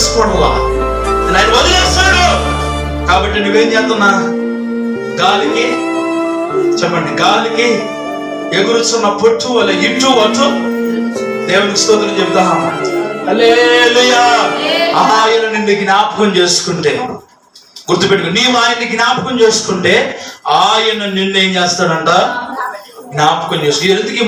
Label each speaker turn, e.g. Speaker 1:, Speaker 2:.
Speaker 1: చేసుకోవడంలా ఆయన వదిలేస్తాడు కాబట్టి నువ్వేం చేస్తున్నా? గాలికి చెప్పండి గాలికి ఎగురుచున్న పొట్టు వల్ల ఇటు అటు దేవునికి స్తోత్రం చెప్తా ఆయన నిన్ను జ్ఞాపకం చేసుకుంటే గుర్తుపెట్టుకు నీవు ఆయన్ని జ్ఞాపకం చేసుకుంటే ఆయన నిన్ను ఏం చేస్తాడంట? జ్ఞాపకం చేసుకు ఎందుకు